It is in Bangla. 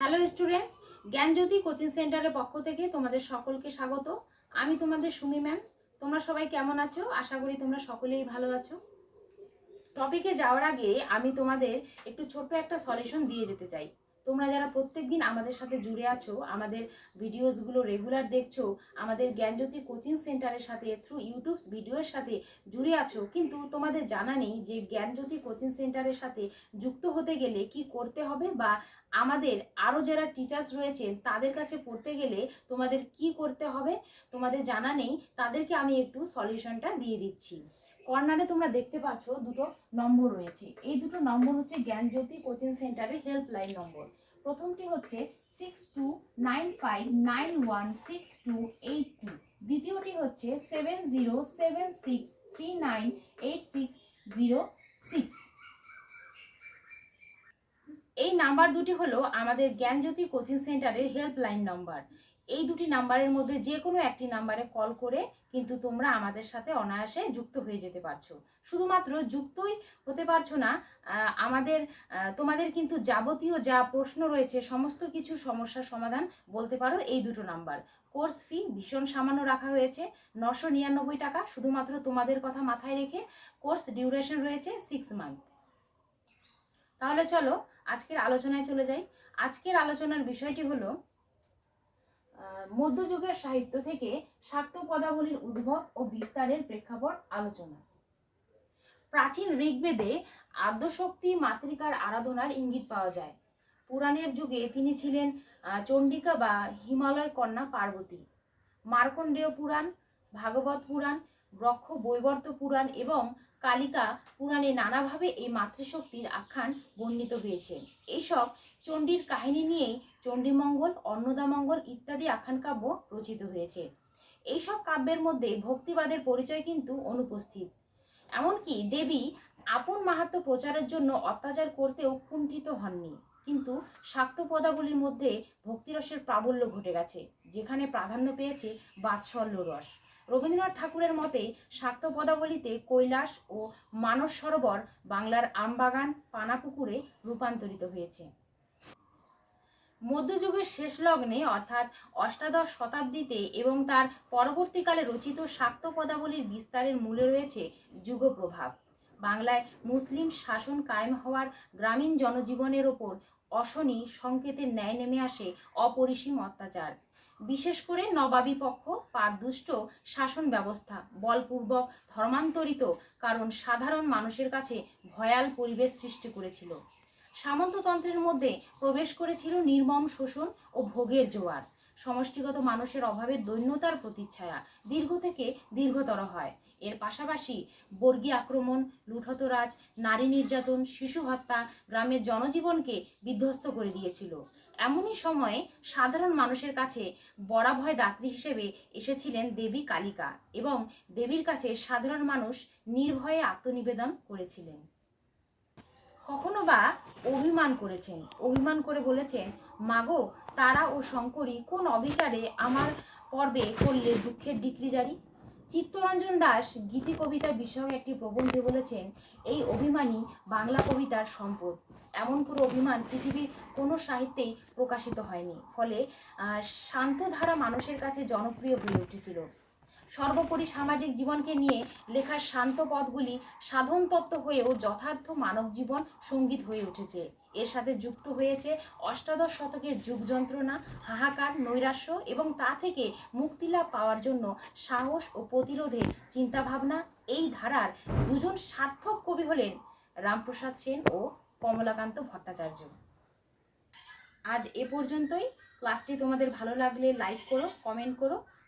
হ্যালো স্টুডেন্টস জ্ঞানজ্যোতি কোচিং সেন্টারের পক্ষ থেকে তোমাদের সকলকে স্বাগত। আমি তোমাদের সুমি ম্যাম তোমরা সবাই কেমন আছো? আশা করি তোমরা সকলেই ভালো আছো। টপিকে যাওয়ার আগে আমি তোমাদের একটু ছোট্ট একটা সলিউশন দিয়ে যেতে চাই। তোমরা যারা প্রত্যেক দিন আমাদের সাথে জুড়ে আছো, আমাদের ভিডিওসগুলো রেগুলার দেখছ, আমাদের জ্ঞানজ্যোতি কোচিং সেন্টারের সাথে থ্রু ইউটিউব ভিডিওর সাথে জুড়ে আছো, কিন্তু তোমাদের জানা নেই যে জ্ঞানজ্যোতি কোচিং সেন্টারের সাথে যুক্ত হতে গেলে কি করতে হবে বা আমাদের আরও যারা টিচার্স রয়েছেন, তাদের কাছে পড়তে গেলে তোমাদের কি করতে হবে? তোমাদের জানা নেই, তাদেরকে আমি একটু সলিউশনটা দিয়ে দিচ্ছি। কর্নারে তোমরা দেখতে পাচ্ছ দুটো নম্বর রয়েছে। এই দুটো নম্বর হচ্ছে জ্ঞানজ্যোতি কোচিং সেন্টারের হেল্পলাইন নম্বর। প্রথমটি হচ্ছে six two nine five nine one six two eight two দ্বিতীয়টি হচ্ছে seven zero seven six three nine eight six zero six এই নাম্বার দুটি হলো আমাদের জ্ঞানজ্যোতি কোচিং সেন্টারের হেল্পলাইন নাম্বার এই দুটি নাম্বারের মধ্যে যে কোনো একটি নাম্বারে কল করে কিন্তু তোমরা আমাদের সাথে অনায়াসে যুক্ত হয়ে যেতে পারছ। শুধুমাত্র যুক্তই হতে পারছ না আমাদের তোমাদের কিন্তু যাবতীয় যা প্রশ্ন রয়েছে, সমস্ত কিছু সমস্যার সমাধান বলতে পারো এই দুটো নাম্বার। কোর্স ফি ভীষণ সামান্য রাখা হয়েছে, নশো নিরানব্বই টাকা শুধুমাত্র তোমাদের কথা মাথায় রেখে কোর্স ডিউরেশন রয়েছে সিক্স মান্থ তাহলে চলো আজকের আলোচনায় চলে যাই। আজকের আলোচনার বিষয়টি হলো মধ্যযুগের সাহিত্য থেকে শাক্ত পদাবলীর উদ্ভব ও বিস্তারের প্রেক্ষাপট আলোচনা। প্রাচীন ঋগ্বেদে আদ্যশক্তি মাতৃকার আরাধনার ইঙ্গিত পাওয়া যায়। পুরাণের যুগে তিনি ছিলেন চণ্ডিকা বা হিমালয় কন্যা পার্বতী। মার্কণ্ডেয় পুরাণ, ভাগবত পুরাণ, ব্রক্ষ বৈবর্ত পুরাণ এবং কালিকা পুরাণে নানাভাবে এই মাতৃশক্তির আখ্যান বর্ণিত হয়েছে। এইসব চণ্ডীর কাহিনী নিয়েই চণ্ডীমঙ্গল, অন্নদামঙ্গল ইত্যাদি আখ্যান কাব্য রচিত হয়েছে। এইসব কাব্যের মধ্যে ভক্তিবাদের পরিচয় কিন্তু অনুপস্থিত। এমনকি দেবী আপন মাহাত্ম প্রচারের জন্য অত্যাচার করতেও কুণ্ঠিত হননি। কিন্তু শাক্ত পদাবলীর মধ্যে ভক্তিরসের প্রাবল্য ঘটে গেছে, যেখানে প্রাধান্য পেয়েছে বাৎসল্য রস রবীন্দ্রনাথ ঠাকুরের মতে শাক্ত পদাবলীতে কৈলাস ও মানস সরোবর বাংলার আমবাগান, পানাপুকুরে রূপান্তরিত হয়েছে। মধ্যযুগের শেষ লগ্নে, অর্থাৎ অষ্টাদশ শতাব্দীতে এবং তার পরবর্তীকালে রচিত শাক্ত পদাবলীর বিস্তারের মূলে রয়েছে যুগপ্রভাব। বাংলায় মুসলিম শাসন কায়েম হওয়ার গ্রামীণ জনজীবনের ওপর অশনি সংকেতের ন্যায় নেমে আসে অপরিসীম অত্যাচার। বিশেষ করে নবাবী পক্ষ পারদুষ্ট শাসন ব্যবস্থা, বলপূর্বক ধর্মান্তরিত, কারণ সাধারণ মানুষের কাছে ভয়াল পরিবেশ সৃষ্টি করেছিল। সামন্ততন্ত্রের মধ্যে প্রবেশ করেছিল নির্মম শোষণ ও ভোগের জোয়ার। সমষ্টিগত মানুষের অভাবে দৈন্যতার প্রতিচ্ছায়া দীর্ঘ থেকে দীর্ঘতর হয়। এর পাশাপাশি বর্গী আক্রমণ লুঠতরাজ নারী নির্যাতন, শিশু হত্যা গ্রামের জনজীবনকে বিধ্বস্ত করে দিয়েছিল। এমনই সময়ে সাধারণ মানুষের কাছে বরাভয় দাত্রী হিসেবে এসেছিলেন দেবী কালিকা এবং দেবীর কাছে সাধারণ মানুষ নির্ভয়ে আত্মনিবেদন করেছিলেন। কখনো বা অভিমান করেছেন? অভিমান করে বলেছেন, মাগো, তারা ও শঙ্করী কোন অবিচারে আমার পর্বে করলে দুঃখের ডিক্রি জারি? চিত্তরঞ্জন দাস গীতি কবিতা বিষয়ক একটি প্রবন্ধে বলেছেন, এই অভিমানই বাংলা কবিতার সম্পদ। এমন কোনো অভিমান পৃথিবীর কোনো সাহিত্যেই প্রকাশিত হয়নি। ফলে শান্তধারা মানুষের কাছে জনপ্রিয় হয়ে উঠেছিল। সর্বোপরি সামাজিক জীবনকে নিয়ে লেখার শান্ত পদগুলি সাধন তত্ত্ব হয়েও যথার্থ মানব জীবন সংগীত হয়ে উঠেছে। এর সাথে যুক্ত হয়েছে অষ্টাদশ শতকের যুগ যন্ত্রণা হাহাকার, নৈরাশ্য এবং তা থেকে মুক্তিলাভ পাওয়ার জন্য সাহস ও প্রতিরোধের চিন্তাভাবনা, এই ধারার দুজন সার্থক কবি হলেন রামপ্রসাদ সেন ও কমলাকান্ত ভট্টাচার্য। আজ এ পর্যন্তই। ক্লাসটি তোমাদের ভালো লাগলে লাইক করো কমেন্ট করো।